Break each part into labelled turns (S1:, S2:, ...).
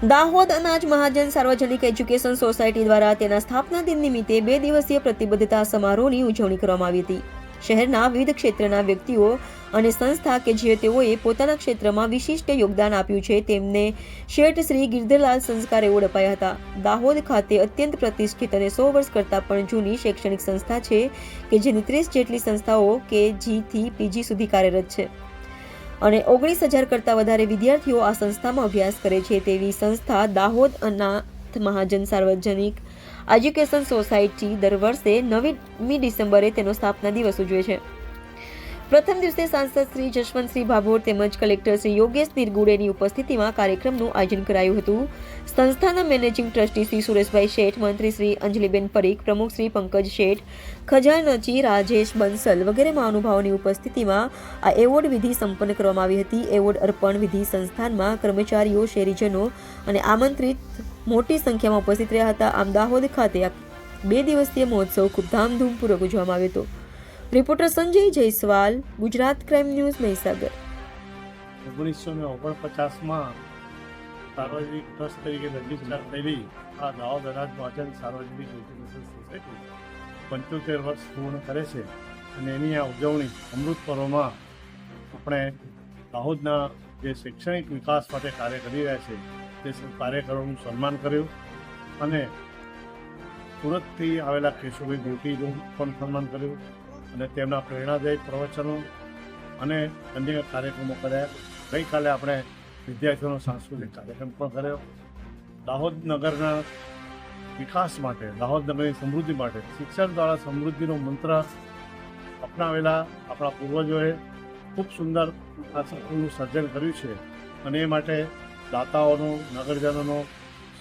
S1: દાહોદ અનાજ મહાજન સાર્વજનિક education society દ્વારા તેના સ્થાપના દિન નિમિત્તે બે દિવસીય પ્રતિબદ્ધતા સમારોહની ઉજવણી કરવામાં આવી હતી. શહેરના વિવિધ ક્ષેત્રના વ્યક્તિઓ અને સંસ્થા કે જે તેઓએ પોતાના ક્ષેત્રમાં વિશિષ્ટ યોગદાન આપ્યું છે તેમને શેઠ શ્રી ગિરધરલાલ સંસ્કાર એવોર્ડ અપાયા હતા. દાહોદ ખાતે અત્યંત પ્રતિષ્ઠિત અને સો વર્ષ કરતાં પણ જૂની શૈક્ષણિક સંસ્થા છે કે જેની ત્રીસ જેટલી સંસ્થાઓ કે જીથી પીજી સુધી કાર્યરત છે. અને ઓગણીસ હજાર કરતાં વધારે વિદ્યાર્થીઓ આ સંસ્થામાં અભ્યાસ કરે છે તેવી સંસ્થા દાહોદ અનાથ મહાજન સાર્વજનિક એજ્યુકેશન સોસાયટી દર વર્ષે નવમી ડિસેમ્બરે તેનો સ્થાપના દિવસ ઉજવે છે. પ્રથમ દિવસે સાંસદ શ્રી જશવંતસિંહ ભાભોર તેમજ કલેક્ટર શ્રી યોગેશ નિરગુડેની ઉપસ્થિતિમાં કાર્યક્રમનું આયોજન કરાયું હતું. સંસ્થાના મેનેજિંગ ટ્રસ્ટી શ્રી સુરેશભાઈ શેઠ, મંત્રી શ્રી અંજલિબેન પરીખ, પ્રમુખ શ્રી પંકજ શેઠ ખજાનચી રાજેશ બંસલ વગેરે મહાનુભાવોની ઉપસ્થિતિમાં આ એવોર્ડ વિધિ સંપન્ન કરવામાં આવી હતી. એવોર્ડ અર્પણ વિધિ સંસ્થાનમાં કર્મચારીઓ, શેરીજનો અને આમંત્રિત મોટી સંખ્યામાં ઉપસ્થિત રહ્યા હતા. આમ દાહોદ ખાતે બે દિવસીય મહોત્સવ ખૂબ ધામધૂમપૂર્વક ઉજવવામાં આવ્યો હતો. Reporter Sanjay Jaiswal, Gujarat crime news Mahisagar.
S2: ઓગણીસો ને ઓગણપચાસમાં સાર્વજનિક ટ્રસ્ટ તરીકે રજિસ્ટર થયેલી આ દાવ દરાજ મહાજન સાર્વજનિક એજ્યુકેશન સોસાયટી પંચોતેર વર્ષ પૂર્ણ કરે છે અને એની આ ઉજવણી અમૃત પર્વમાં આપણે દાહોદના જે શૈક્ષણિક વિકાસ માટે કાર્ય કરી રહ્યા છે, તે કાર્યકરોનું સન્માન કર્યું અને સુરતથી આવેલા કેશુભાઈ ગોટીનું પણ સન્માન કર્યું. અને તેમના પ્રેરણાદાયી પ્રવચનો અને અન્ય કાર્યક્રમો કર્યા. ગઈકાલે આપણે વિદ્યાર્થીઓનો સાંસ્કૃતિક કાર્યક્રમ પણ કર્યો. દાહોદ નગરના વિકાસ માટે દાહોદ નગરની સમૃદ્ધિ માટે, શિક્ષણ દ્વારા સમૃદ્ધિનો મંત્ર અપનાવેલા આપણા પૂર્વજોએ ખૂબ સુંદર આ સપનું સર્જન કર્યું છે. અને એ માટે દાતાઓનો, નગરજનોનો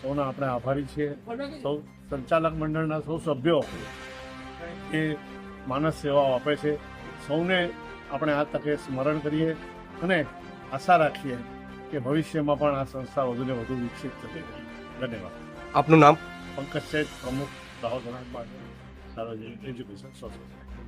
S2: સૌના આપણે આભારી છીએ. સૌ સંચાલક મંડળના સૌ સભ્યો એ માનસ સેવાઓ આપે છે. સૌને આપણે આ તકે સ્મરણ કરીએ અને આશા રાખીએ કે ભવિષ્યમાં પણ આ સંસ્થા વધુને વધુ વિકસિત થશે ધન્યવાદ.
S3: આપનું નામ?
S2: પંકજ સેઠ પ્રમુખ દાહોદ સાર્વજનિક એજ્યુકેશન સોસાયટી